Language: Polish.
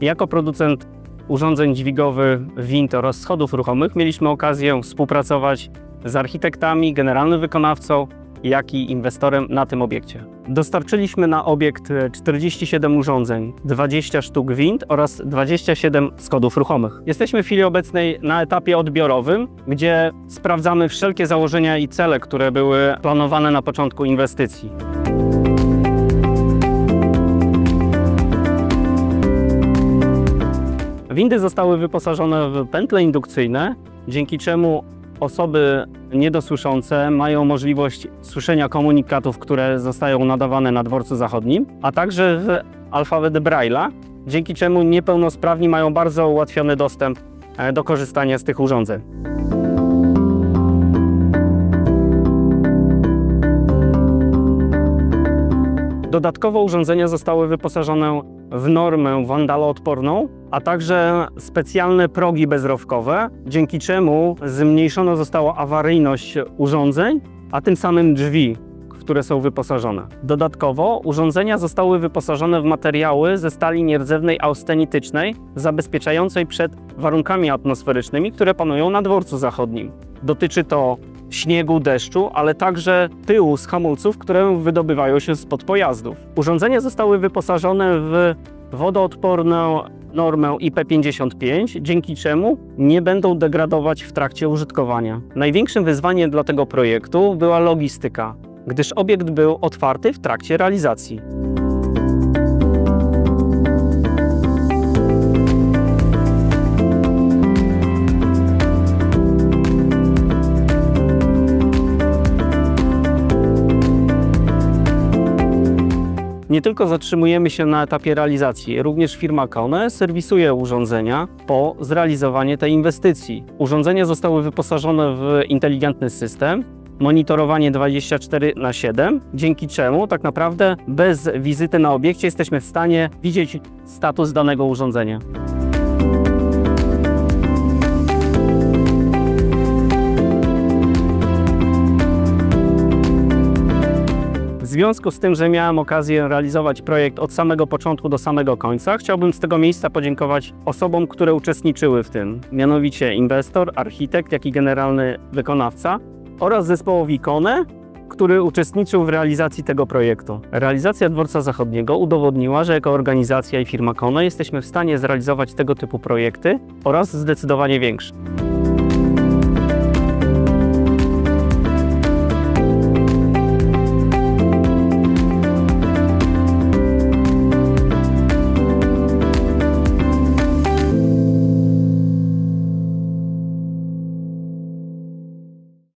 Jako producent urządzeń dźwigowych, wind oraz schodów ruchomych mieliśmy okazję współpracować z architektami, generalnym wykonawcą, jak i inwestorem na tym obiekcie. Dostarczyliśmy na obiekt e, 47 urządzeń, 20 sztuk wind oraz 27 schodów ruchomych. Jesteśmy w chwili obecnej na etapie odbiorowym, gdzie sprawdzamy wszelkie założenia i cele, które były planowane na początku inwestycji. Windy zostały wyposażone w pętle indukcyjne, dzięki czemu osoby niedosłyszące mają możliwość słyszenia komunikatów, które zostają nadawane na dworcu zachodnim, a także w alfabet Braille'a, dzięki czemu niepełnosprawni mają bardzo ułatwiony dostęp e, do korzystania z tych urządzeń. Dodatkowo urządzenia zostały wyposażone w normę wandaloodporną, a także specjalne progi bezrowkowe, dzięki czemu zmniejszona została awaryjność urządzeń, a tym samym drzwi, które są wyposażone. Dodatkowo urządzenia zostały wyposażone w materiały ze stali nierdzewnej austenitycznej, zabezpieczającej przed warunkami atmosferycznymi, które panują na dworcu zachodnim. Dotyczy to śniegu, deszczu, ale także tyłu z hamulców, które wydobywają się spod pojazdów. Urządzenia zostały wyposażone w wodoodporną normę IP55, dzięki czemu nie będą degradować w trakcie użytkowania. Największym wyzwaniem dla tego projektu była logistyka, gdyż obiekt był otwarty w trakcie realizacji. Nie tylko zatrzymujemy się na etapie realizacji, również firma Kone serwisuje urządzenia po zrealizowaniu tej inwestycji. Urządzenia zostały wyposażone w inteligentny system, monitorowanie 24 na 7, dzięki czemu tak naprawdę bez wizyty na obiekcie jesteśmy w stanie widzieć status danego urządzenia. Związku z tym, że miałem okazję realizować projekt od samego początku do samego końca, chciałbym z tego miejsca podziękować osobom, które uczestniczyły w tym, mianowicie inwestor, architekt, jak i generalny wykonawca oraz zespołowi KONE, który uczestniczył w realizacji tego projektu. Realizacja Dworca Zachodniego udowodniła, że jako organizacja i firma KONE jesteśmy w stanie zrealizować tego typu projekty oraz zdecydowanie większe.